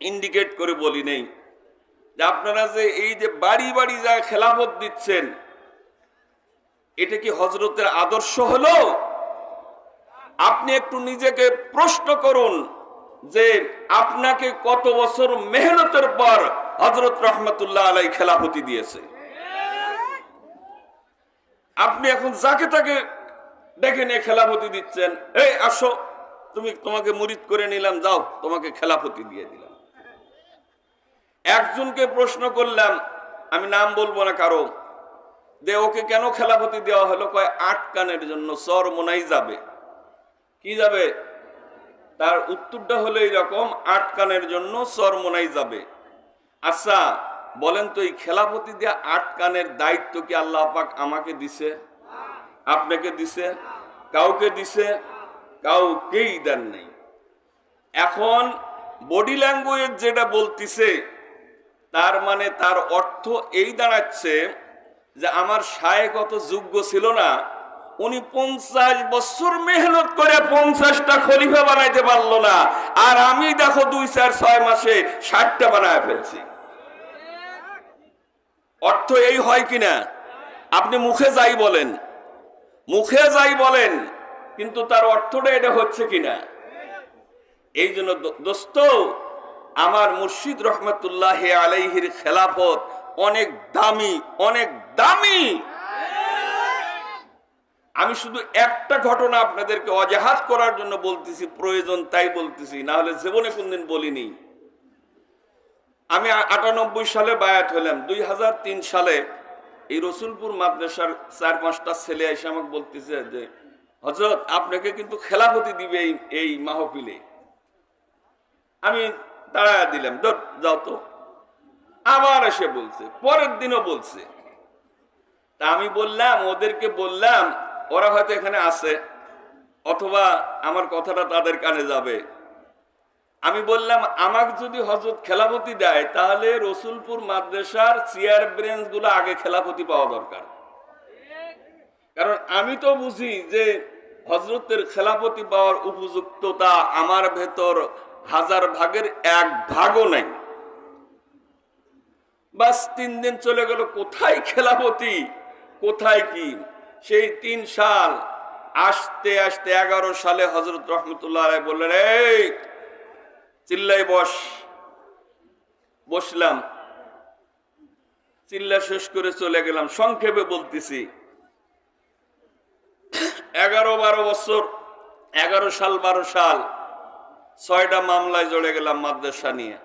Indicate করে বলি নেই। যে আপনারা যে এই যে বাড়ি বাড়ি যা খেলাফত দিচ্ছেন, এটা কি হজরতের আদর্শ হলো? আপনি একটু নিজেকে প্রশ্ন করুন যে আপনাকে কত বছর মেহনতের পর হজরত রহমতুল্লাহ আলাই খেলাফতি দিয়েছে। আপনি এখন যাকে তাকে ডেকে নিয়ে খেলাফতি দিচ্ছেন, এই, আসো, তুমি তোমাকে মুরিদ করে নিলাম, যাও, তোমাকে খেলাফতি দিয়ে দিলাম। একজনকে প্রশ্ন করলাম, আমি নাম বলব না কারও যে ওকে কেন খেলাফতি দেওয়া হলো? কয়, আট কানের জন্য সর মোনাই যাবে। কি যাবে? তার উত্তরটা হলো এইরকম, আট কানের জন্য সর মোনাই যাবে। আচ্ছা বলেন তো এই খেলাফতি দেওয়া আট কানের দায়িত্ব কি আল্লাহ পাক আমাকে দিছে? আপনাকে দিছে? কাউকে দিছে? কাউকেই দেন নেই। এখন বডি ল্যাঙ্গুয়েজ যেটা বলতিছে তার মানে তার অর্থ এই দাঁড়াচ্ছে যে আমার শায়েক অত যোগ্য ছিল না, উনি পঞ্চাশ বছর মেহনত করে পঞ্চাশটা খলিফা বানাইতে পারল না। আর আমি দেখো দুই, চার, ছয় মাসে ষাটটা বানায় ফেলছি। অর্থ এই হয় কিনা? আপনি মুখে যাই বলেন। মুখে যাই বলেন, কিন্তু তার অর্থটা এটা হচ্ছে কিনা? এই জন্য দোস্ত আমার মুর্শিদ রহমতুল্লাহ আলাইহির খেলাফত অনেক দামি অনেক দামি। আমি শুধু একটা ঘটনা আপনাদেরকে অজাহাত করার জন্য বলতেছি, প্রয়োজন তাই বলতেছি না হলে জীবনে কোনদিন বলিনি। আমি আটানব্বই সালে বায়াত হলাম, দুই হাজার তিন সালে এই রসুলপুর মাদ্রাসার চার পাঁচটা ছেলে এসে আমাকে বলতেছে যে হজরত আপনাকে কিন্তু খেলাফতি দিবে এই মাহফিলে। আমি দাঁড়া দিলাম যাও তো। আবার এসে বলছে, পরের দিনও বলছে। তা আমি বললাম, ওদেরকে বললাম, ওরা হয়তো এখানে আছে, অথবা আমার কথাটা তাদের কানে যাবে। আমি বললাম, আমাকে যদি হজরত খেলাপতি দেয়, তাহলে রসুলপুর মাদ্রাসার চেয়ার ব্রেঞ্চগুলো আগে খেলাপতি পাওয়া দরকার। কারণ আমি তো বুঝি যে হজরতের খেলাপতি পাওয়ার উপযুক্ততা আমার ভেতর হাজার ভাগের এক ভাগও নাই। বাস তিন দিন চলে গেল, কোথায় খেলাপতি? কোথায় কি? সেই তিন সাল, আসতে আসতে এগারো সালে হজরত রহমতুল্লাহ বললেন, এই চিল্লাই বস। বসলাম। চিল্লা শেষ করে চলে গেলাম। সংক্ষেপে বলতেছি, এগারো বারো বছর, এগারো সাল, বারো সাল ছয়টা মামলায় জড়ে গেলাম মাদ্রাসা নিয়ে।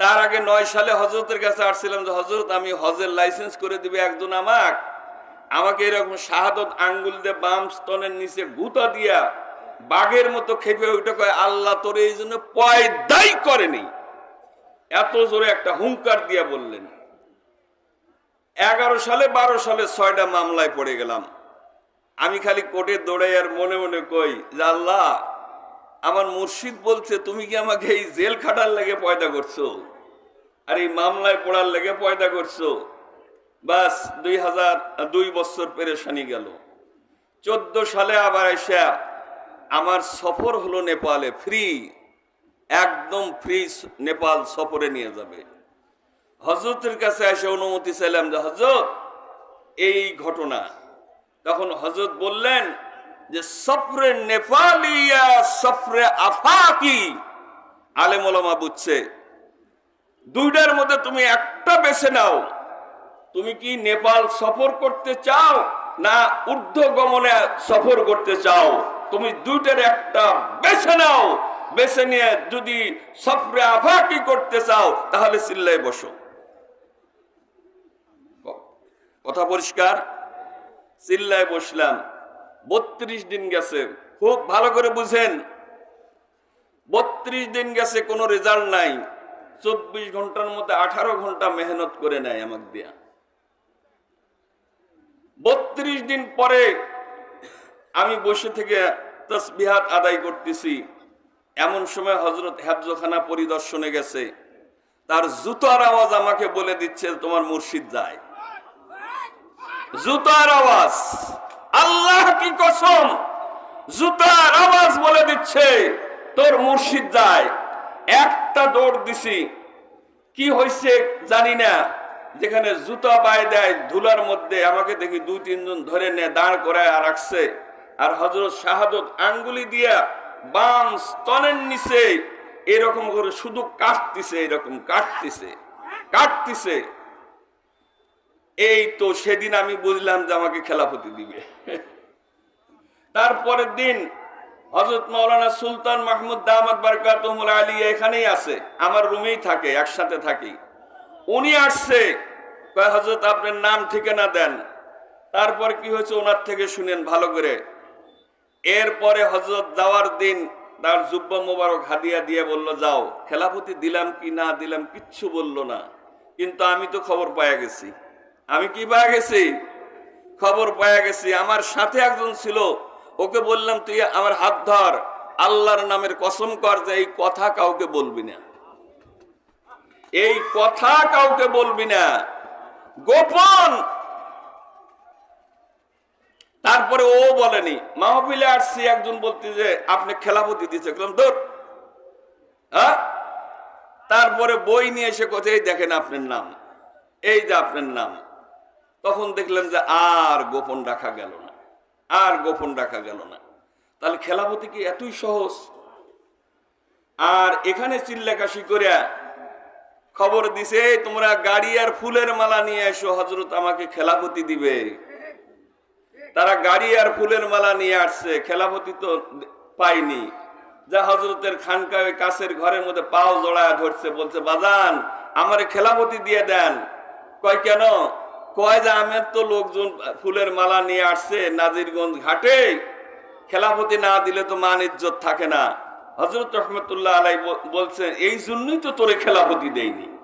তার আগে নয় সালে হজরতের কাছে আসছিলাম যে হজরত আমি হজের লাইসেন্স করে দিবে একজন আমাক। আমাকে এরকম শাহাদত আঙ্গুল দিয়ে বাম স্তনের নিচে গুতা দিয়া বাঘের মতো খেপে উঠে কয়, আল্লাহ তোর এই জন্য পয়দাই করেনি। এত জোরে একটা হুঙ্কার দিয়া বললেন। এগারো সালে, বারো সালে ছয়টা মামলায় পড়ে গেলাম। আমি খালি কোর্টে দৌড়াই আর মনে মনে কই যে, আল্লাহ আমার মুর্শিদ বলছে, তুমি কি আমাকে এই জেল খাটার লেগে পয়দা করছ? আর এই মামলায় পড়ার লেগে পয়দা করছ? বাস, দুই হাজার, দুই বছর পেরেশানি গেল। চোদ্দ সালে আবার এসে আমার সফর হলো নেপালে, ফ্রি, একদম ফ্রি নেপাল সফরে নিয়ে যাবে। হজরতের কাছে এসে অনুমতি চাইলাম যে হজরত এই ঘটনা। তখন হজরত বললেন যে সফরে নেপালিয়া সফরে আফাকি আলেমা বুঝছে, দুইটার মধ্যে তুমি একটা বেছে নাও। তুমি কি নেপাল সফর করতে চাও না ঊর্ধ্ব গমনে সফর করতে চাও? তুমি দুইটার একটা বেছে নাও। বেছে নিয়ে যদি সফরে আফাকি করতে চাও, তাহলে চিল্লায় বসো। কথা পরিষ্কার? চিল্লায় বসলাম। বত্রিশ দিন গেছে। খুব ভালো করে বুঝেন। বত্রিশ দিন গেছে, কোনো রেজাল্ট নাই। চব্বিশ ঘণ্টার মধ্যে আঠারো ঘণ্টা মেহনত করে নেয় আমাকে দিয়া। বত্রিশ দিন পরে আমি বসে থেকে তসবিহাত আদায় করতেছি। এমন সময় হজরত হেফজখানা পরিদর্শনে গেছে। তার জুতার আওয়াজ আমাকে বলে দিচ্ছে, তোমার মুর্শিদ যায়। জুতার আওয়াজ। আল্লাহ কি কসম? জুতার আওয়াজ বলে দিচ্ছে, তোর মুর্শিদ যায়। একটা দৌড় দিছি। কি হয়েছে জানি না। যেখানে জুতা পায়ে দেয়, ধুলার মধ্যে আমাকে দেখি দুই, তিনজন ধরে নিয়ে দাঁড় করায় আর রাখছে। আর হজরত শাহাদত আঙ্গুলি দিয়া বাম স্তনের নিচে এরকম করে শুধু কাটতিছে, এরকম কাটতিছে কাটতিছে। এই তো সেদিন আমি বুঝলাম যে আমাকে খেলাফতি দিবে। তারপরের দিন হজরত মৌলানা সুলতান মাহমুদ দামাত বারকাতুল আলী এখানেই আছে, আমার রুমেই থাকে, একসাথে থাকি। উনি আসছে হজরত আপনার নাম ঠিকানা দেন। তারপর কি হয়েছে, ওনার থেকে শুনেন ভালো করে। এরপরে হজরত যাওয়ার দিন তার জুব্বা মোবারক হাদিয়া দিয়ে বলল, যাও, খেলাফতি দিলাম কি না দিলাম কিচ্ছু বলল না, কিন্তু আমি তো খবর পাইয়া গেছি। আমি কি পাইয়া গেছি? খবর পাওয়া গেছি। আমার সাথে একজন ছিল। ওকে বললাম, তুই আমার হাত ধর। আল্লাহর নামের কসম কর যে এই কথা কাউকে বলবি না। এই কথা কাউকে বলবি না। গোপন। তারপরে ও বলেনি, মাহফিলে আসছি। একজন বলতে যে, আপনি খেলাপতি দিচ্ছে দূর হ্যাঁ? তারপরে বই নিয়ে এসে কোথায় দেখেন আপনার নাম। এই যে আপনার নাম। তখন দেখলেন যে আর গোপন রাখা গেল না, আর গোপন রাখা গেল না। তাহলে খেলাপতি কি এতই সহজ? আর এখানে চিল্লাকাশি করে খবর দিছে তোমরা গাড়ি আর ফুলের মালা নিয়ে এসো হজরত আমাকে খেলাপতি দিবে। তারা গাড়ি আর ফুলের মালা নিয়ে আসছে, খেলাপতি তো পাইনি যা হজরতের খানকা ওই কাছের ঘরের মধ্যে পাও জড়ায় ধরছে, বলছে, বাজান, আমারে খেলাপতি দিয়ে দেন। কয়, কেন? কয় যে আমের তো লোকজন ফুলের মালা নিয়ে আসছে নাজিরগঞ্জ ঘাটে? খেলাপতি না দিলে তো মান ইজ্জত থাকে না। হজরত রহমতুল্লাহ আলাই বল- বলছেন, এই জন্যই তো তোরে খেলাপতি দেয়নি।